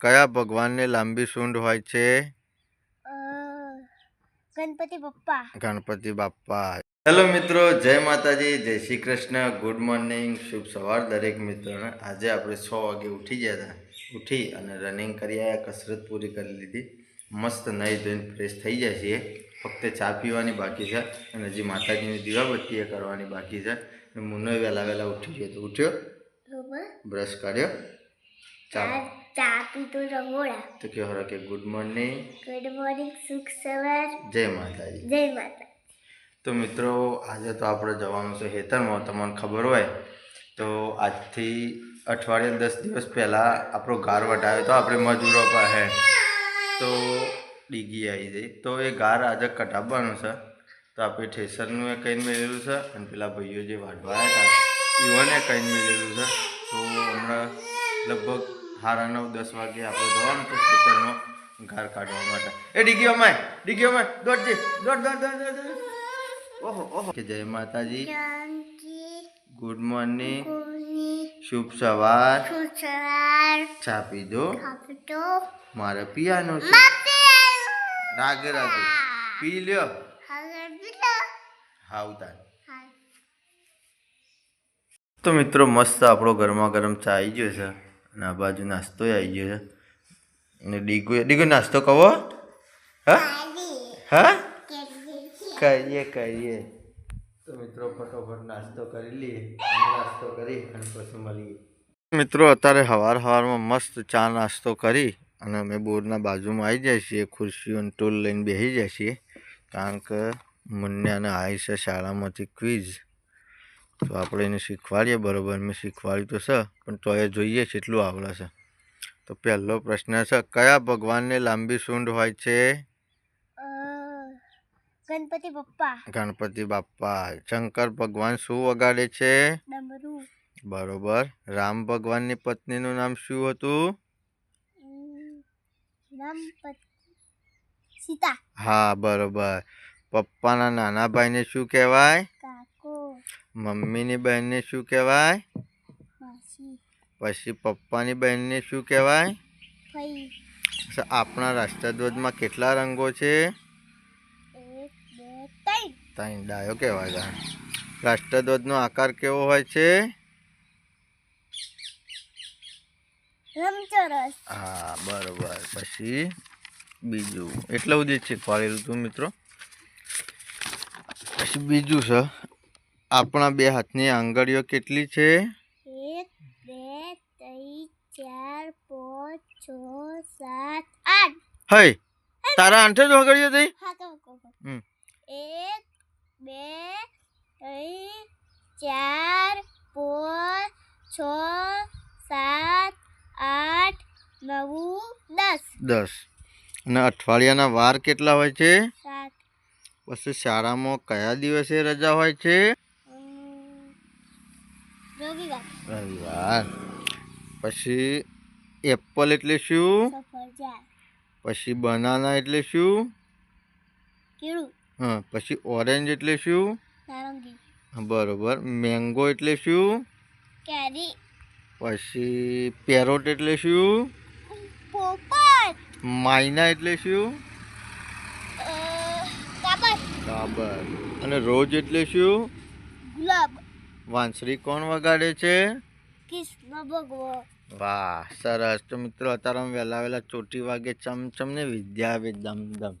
કયા ભગવાનને લાંબી સૂંઢ હોય છે? ગણપતિ બપ્પા. ગણપતિ બાપ્પા. હેલો મિત્રો જય માતાજી જય શ્રી કૃષ્ણ. ગુડ મોર્નિંગ શુભ સવાર દરેક મિત્રોને. આજે આપણે છ વાગે ઉઠી ગયા હતા. ઉઠી અને રનિંગ કરી આવ્યા કસરત પૂરી કરી લીધી. મસ્ત નહીં ધોઈને ફ્રેશ થઈ જાય છીએ. ફક્ત ચા પીવાની બાકી છે અને હજી માતાજીની દીવાબત્તી એ કરવાની બાકી છે. મુન્નો વહેલા વહેલા ઉઠી ગયો તો ઉઠ્યો બ્રશ કાઢ્યો. ચા ચા પીતો રંગોળા તો કહેવાય કે ગુડ મોર્નિંગ ગુડ મોર્નિંગ સુખ સવાર. જય માતાજી. જય માતા તો મિત્રો આજે તો આપણે જવાનું છે હેતરમાં તમને ખબર હોય તો આજથી અઠવાડિયા દસ દિવસ પહેલાં આપણો ગાર વટાવ્યો તો આપણે મજૂરો પાસે. તો ડીગી આવી જઈ તો એ ગાર આજે કટાવવાનું છે. તો આપણે ઠેસરનું એ કહીને મેળવેલું છે અને પેલા ભાઈઓ જે વાઢવા આવ્યા હતા ઈવને કહીને મેળેલું છે. તો હમણાં લગભગ સાડા નવ, દસ વાગે આપણે જવાનું છે ખેતરમાં ગાર કાઢવા માટે. એ ડીગીઓ માય ડીગીઓ માય દોડજી દોડ દોડ દોડ દોડ. ઓહો ઓહો. કે જય માતાજી. Good morning. શુભ સવાર. ચા પીધો મારે પીવાનું છે. રાગે રાગે. પી લ્યો. હવે પીતો હાવ તાન. હા તો મિત્રો, મસ્ત આપણો ગરમા ગરમ ચા આવી ગયો છે. આ બાજુ નાસ્તો આવી ગયો અને ડીગુ ડીગો નાસ્તો કહો હા હા કરીએ કરીએ મિત્રો ફટોફટ નાસ્તો કરી લઈએ નાસ્તો કરી અને પછી મળીએ મિત્રો અત્યારે સવાર સવારમાં મસ્ત ચા નાસ્તો કરી અને અમે બોરના બાજુમાં આવી જાય છીએ ખુરશીઓ ટૂલ લઈને બેસી જાય છીએ કારણ કે મુન્યાને આવી છે શાળામાંથી ક્વિઝ તો આપણે એને શીખવાડીએ બરોબર. મેં શીખવાડ્યું તો છે પણ તો એ જોઈએ કેટલું આવડે છે. તો પહેલો પ્રશ્ન છે કયા ભગવાનને લાંબી સૂંઢ હોય છે? ગણપતિ બાપ્પા. ગણપતિ બાપ્પા. શંકર ભગવાન શું વગાડે છે? બરોબર. રામ ભગવાનની પત્નીનું નામ શું હતું? સીતા. હા બરોબર. પપ્પાના નાના ભાઈને શું કહેવાય? મમ્મીની બહેનને શું કહેવાય? પછી. પપ્પાની બહેનને શું કહેવાય? આપણા રાષ્ટ્રધ્વજમાં કેટલા રંગો છે? ત્રણ. ડાયો કહેવાય રાષ્ટ્રધ્વજનો આકાર કેવો હોય છે? હા બરોબર. પછી બીજું. એટલું જ શીખવાડેલું હતું મિત્રો. પછી બીજું છે. આપણા બે હાથની આંગળીઓ કેટલી છે? એક બે ત્રણ ચાર પાંચ છ સાત આઠ. હઈ તારા આઠે જ આંગળીઓ થઈ. એક બે ત્રણ ચાર પાંચ છ સાત આઠ નવ દસ. દસ. અને અઠવાડિયાના વાર કેટલા હોય છે? પછી શાળામાં કયા દિવસે રજા હોય છે? રવિવાર. પછી એપલ એટલે શું? પછી બનાના એટલે શું? હા પછી ઓરેન્જ એટલે શું? બરોબર. મેંગો એટલે શું? કેરી. પછી પેરોટ એટલે શું? માયના એટલે શું? કાબર અને રોજ એટલે શું? ગુલાબ. વાંસળી કોણ વગાડે છે? કૃષ્ણ ભગવાન. વાહ સરસ. તો મિત્રો અત્યારે અમે વહેલા વહેલા ચોટી વાગે ચમચમ ને વિદ્યા આવે દમ દમ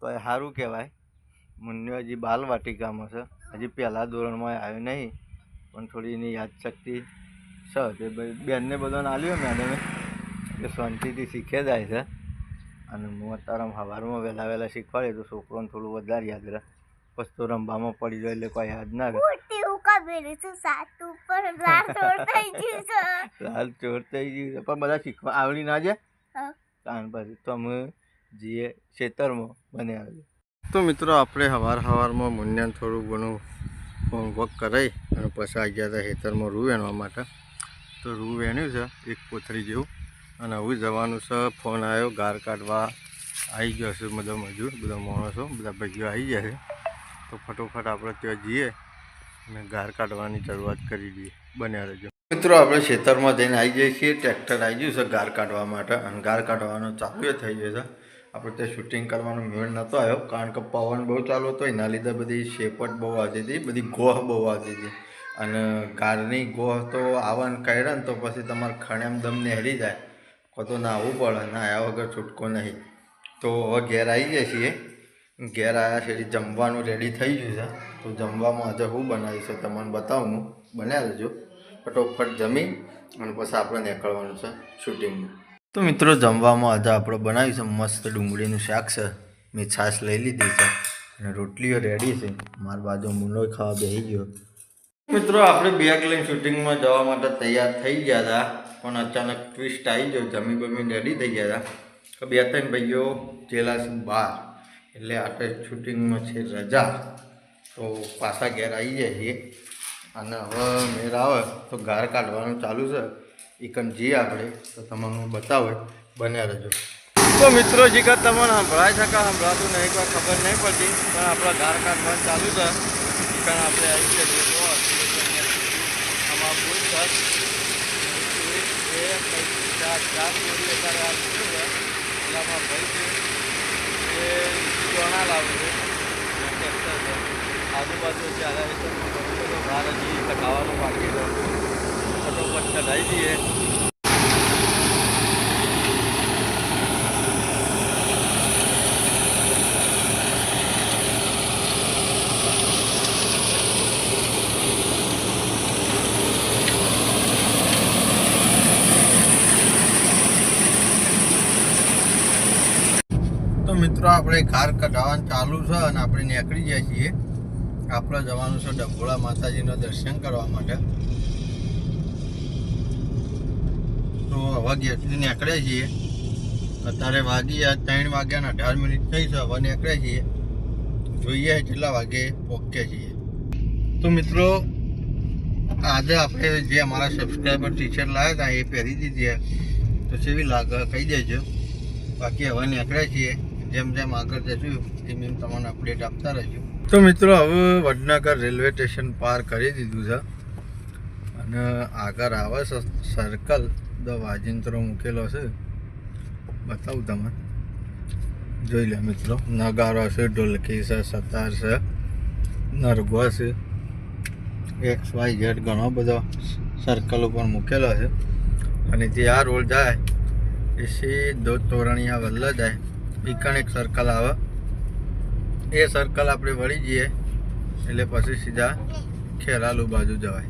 તો એ સારું કહેવાય. મુન્યો હજી બાલ વાટિકામાં છે. હજી પહેલાં ધોરણમાં આવ્યો નહીં પણ થોડી એની યાદશક્તિ છે. તે બેનને બધાને આલ્યો મેડમે એ. શાંતિથી શીખે જાય છે. અને હું અત્યારે સવારમાં વહેલા વહેલા શીખવાડે તો છોકરોને થોડું વધારે યાદ રહે. પછી તો રમવામાં પડી જાય એટલે કોઈ યાદ ના રહે. છું સાત લાલ છોડ થઈ ગયું છે. લાલ ચોર થઈ ગયું છે. પણ બધા શીખવા આવડી ના જાય? હા. કારણ પછી તો અમે જઈએ ખેતરમાં બને આવે તો મિત્રો આપણે સવાર સવારમાં મુન્યાને થોડું ઘણું હોમવર્ક કરાવી અને પછી આવી ગયા હતા ખેતરમાં રૂ વેણવા માટે. તો રૂ વેણ્યું છે એક કોથળી જેવું. અને હવે જવાનું છે ફોન આવ્યો ગાર કાઢવા આવી ગયો છે બધા મજૂર બધા માણસો બધા ભાઈઓ આવી ગયા છે. તો ફટોફટ આપણે ત્યાં જઈએ. અને ગાર કાઢવાની શરૂઆત કરી દઈએ બન્યા રહેજો. મિત્રો, આપણે ખેતરમાં જઈને આવી જઈએ છીએ. ટ્રેક્ટર આવી ગયું છે ગાર કાઢવા માટે અને ગાર કાઢવાનો ચાલુ થઈ ગયો છે. આપણે ત્યાં શૂટિંગ કરવાનો મેળ નહોતો આવ્યો, કારણ કે પવન બહુ ચાલુ હતો. એના લીધે બધી શેપટ બહુ આવતી હતી, બધી ગોહ બહુ આવતી હતી. અને ગારની ગોહ તો કાઢ્યા ને તો પછી તમારે ખણેમ દમ નેહરી જાય. કો તો ના આવવું પડે ના આવ્યા વગર છૂટકો નહીં. તો હવે ઘેર આવી ગયા છીએ. ઘેર આવ્યા છે જમવાનું રેડી થઈ ગયું છે. તો જમવામાં આજે હું બનાવીશ તમને બતાવું. બનાવી લેજો ફટોફટ જમી અને પછી આપણે નીકળવાનું છે શૂટિંગમાં. તો મિત્રો, જમવામાં આજે આપણે બનાવીશું મસ્ત ડુંગળીનું શાક છે. મેં છાશ લઈ લીધી છે અને રોટલીઓ રેડી છે. મારી બાજુ મૂંડો ખાવા બેસી ગયો. મિત્રો, આપણે બેગ લઈને શૂટિંગમાં જવા માટે તૈયાર થઈ ગયા હતા, પણ અચાનક ટ્વિસ્ટ આવી ગયો. જમી બમી રેડી થઈ ગયા હતા. તો બે ત્રણ ભાઈઓ જેલા છે બહાર. એટલે આપણે શૂટિંગમાં છે રજા. તો પાછા ઘેર આવી જાય છીએ અને હવે મેર આવે તો ગાર કાઢવાનું ચાલુ છે. એકમ જઈએ આપણે. તો તમને બતાવે. બન્યા રહેજો. તો મિત્રો જીગર તમને સંભળાય છે કે સંભળાતું નહીં, કોઈ ખબર નહીં પડતી. પણ આપણા ગાર કાઢવાનું ચાલુ છે. કારણ આપણે આવી ચાર છે. ભાઈ છે. એ ચોણા લાવે. છે. આજુબાજુ ઘણો બધો હજી ટકાવાનું બાકી ફટોફટ કઢાઈ દઈએ મિત્રો, આપણે કાર કઢાવવાનું ચાલુ છે અને આપણે નીકળી જઈએ છીએ. આપણે જવાનું છે ડભોળા માતાજીનું દર્શન કરવા માટે. તો હવે ગેટથી નીકળ્યા છીએ. અત્યારે વાગી ત્રણ વાગ્યાના અઢાર મિનિટ થઈ છે, હવે નીકળ્યા છીએ. જોઈએ કેટલા વાગે પહોંચ્યા છીએ. તો મિત્રો, આજે આપણે જે અમારા સબસ્ક્રાઈબર ટી શર્ટ લાવ્યા હતા, એ પહેરી દીધી. તો સેવી લાગે, કહી દેજો. બાકી હવે નીકળ્યા છીએ. જેમ જેમ આગળ જશું, એમ એમ તમને અપડેટ આપતા રહીશું તો મિત્રો, હવે વડનગર રેલવે સ્ટેશન પાર કરી દીધું છે. અને આગળ આવે છે સર્કલ દ વાજિંત્રો મૂકેલો છે. બતાવું તમે જોઈ લે મિત્રો, નગારો છે, ઢોલકી છે, સતાર છે, નરગો છે. એક્સ વાય ઝેડ ઘણો બધો સર્કલ ઉપર મૂકેલો છે. અને જે આ રોડ જાય, એ સીધો તોરણિયા વલ્લ જાય. ઈકણ એક સર્કલ આવે. એ સર્કલ આપણે વળી જઈએ. એટલે પછી સીધા ખેરાલુ બાજુ જવાય.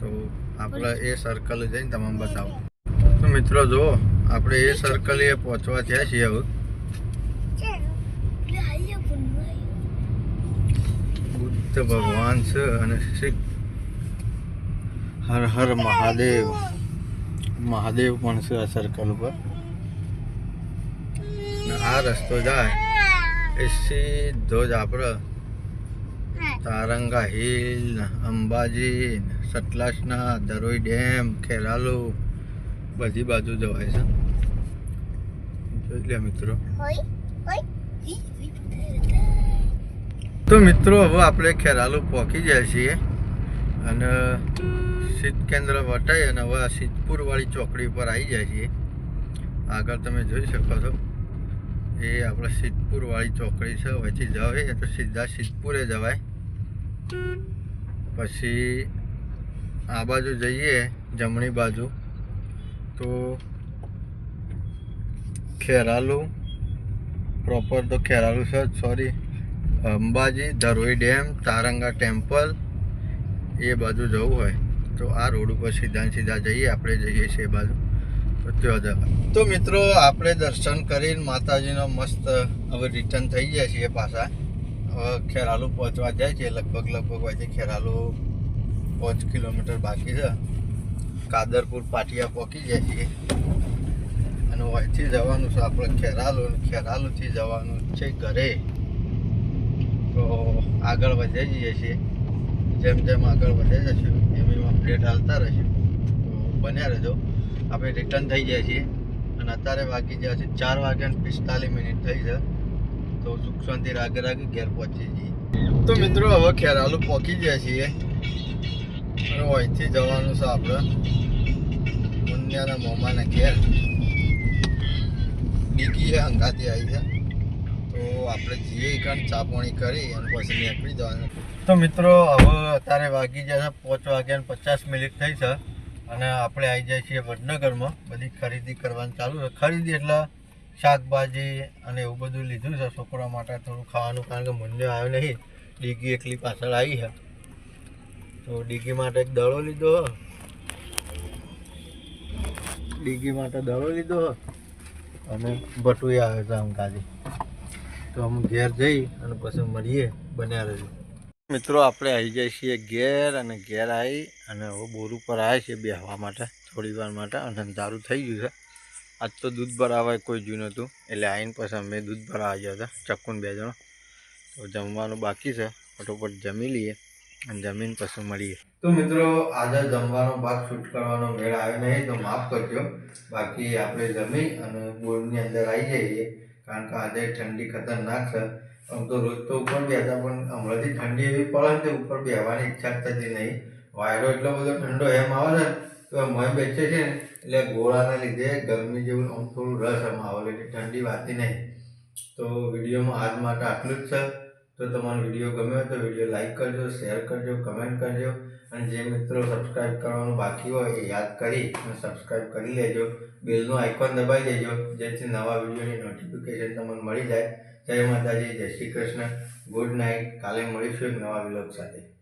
તો આપણે એ સર્કલ જઈને તમામ બતાવો. તો મિત્રો જુઓ, આપણે એ સર્કલ એ પહોંચવા થયા છીએ હવે. બુદ્ધ ભગવાન છે અને શ્રી હર હર મહાદેવ. મહાદેવ પણ છે આ સર્કલ ઉપર. આ રસ્તો જાય. એ સીધો જ આપણે તારંગા હિલ અંબાજી સતલાસના દરોઈ ડેમ ખેરાલુ બધી બાજુ જવાય છે. જોઈ લે મિત્રો. તો મિત્રો હવે આપણે ખેરાલુ પહોંચી જાય છીએ અને શીત કેન્દ્ર વટાઈ અને હવે આ સિદ્ધપુર વાળી ચોકડી પર આવી જાય છીએ. આગળ તમે જોઈ શકો છો. એ આપણે સિદ્ધપુર વાળી ચોકડી છે વચ્ચે જવાય. તો સીધા સિદ્ધપુરે જવાય. પછી આ બાજુ જઈએ, જમણી બાજુ. તો ખેરાલુ પ્રોપર તો ખેરાલુ છે sorry Ambaji, Dharoi dam, Taranga temple, એ બાજુ જવું હોય. તો આ રોડ ઉપર સીધા સીધા જઈએ, આપણે જઈએ છીએ એ બાજુ. તો મિત્રો, આપણે દર્શન કરીને માતાજીનો મસ્ત હવે રિટર્ન થઈ ગયા છીએ પાછા. હવે ખેરાલુ પહોંચવા જાય છે. લગભગ લગભગ વાંચે ખેરાલુ પાંચ કિલોમીટર બાકી છે. કાદરપુર પાટિયા પહોંચી જાય છીએ. અને અહીંથી જવાનું છે આપણે ખેરાલુ ખેરાલુથી જવાનું છે ઘરે. તો આગળ વધે જઈએ છીએ. જેમ જેમ આગળ વધે જશું, એમ એમ અપડેટ હાલતા રહીશું. તો બન્યા રહેજો. આપણે રિટર્ન થઈ જાય છીએ. અને અત્યારે વાગી ગયા છે ચાર વાગ્યા ને પિસ્તાલીસ મિનિટ થઈ છે. તો સુખ શાંતિ રાગે રાગે ઘેર પહોંચી જઈએ. તો મિત્રો, હવે ખેરાલુ પહોંચી ગયા છીએ. અને અહીંથી જવાનું છે આપણે મુન્યાના મોમાના ઘેર. ડીગી અંગાથી આવી છે. તો આપણે જઈએ કારણ ચા કરી અને પછી નીકળી જવાનું. તો મિત્રો, હવે અત્યારે વાગી ગયા છે પાંચ વાગ્યા પચાસ મિનિટ થઈ છે. અને આપણે આવી જાય છીએ વડનગરમાં. બધી ખરીદી કરવાનું ચાલુ છે. ખરીદી એટલે શાકભાજી અને એવું બધું લીધું છે છોકરા માટે થોડું ખાવાનું, કારણ કે મુન્ને આવ્યો નહીં. ડીગી એકલી પાછળ આવી છે. તો ડીગી માટે એક દડો લીધો હ ડીગી માટે દડો લીધો હ અને ભટુએ આવ્યો આમ કાજી તો અમે ઘેર જઈ અને પછી મળીએ. બન્યા રહેજો. મિત્રો, આપણે આવી જઈએ છીએ ઘેર અને ઘેર આવી અને હવે બોર ઉપર આવ્યા છીએ બેહવા માટે, થોડી વાર માટે અને દારૂ થઈ ગયું છે. આજ તો દૂધ ભરાવાય કોઈ જોયું નહોતું, એટલે આવીને પછી અમે દૂધ ભરાવા ગયા હતા, ચક્કુન બે જણો. તો જમવાનું બાકી છે, ફટોફટ જમી લઈએ અને જમીન પછી મળીએ. તો મિત્રો, આજે જમવાનો ભાગ શૂટ કરવાનો મેળ આવ્યો નહીં, તો માફ કરજો. બાકી આપણે જમી અને બોરની અંદર આવી જઈએ કારણ કે આજે ઠંડી ખતરનાક છે. આમ તો રોજ તો ઉપર બેસતા પણ હમણાંથી ઠંડી એવી પડે ને ઉપર બેસવાની ઈચ્છા થતી નહીં. વાયરો એટલો બધો ઠંડો એમ આવે ને તો મય બેસે છે ને, એટલે ગોળાના લીધે ગરમી જેવું આમ થોડું રસ એમ આવે, એટલે ઠંડી વાતી નહીં. તો વિડીયોમાં આજ માટે આટલું જ છે. તો તમારો વીડિયો ગમ્યો તો વીડિયો લાઇક કરજો, શેર કરજો, કમેન્ટ કરજો. અને જે મિત્રો સબસ્ક્રાઇબ કરવાનું બાકી હોય એ યાદ કરી અને સબસ્ક્રાઇબ કરી લેજો. બેલનું આઇકોન દબાવી દેજો, જેથી નવા વિડીયોની નોટિફિકેશન તમને મળી જાય. જય માતાજી જય શ્રી કૃષ્ણ. Good night. કાલે મળીશું એક નવા વિલોક સાથે.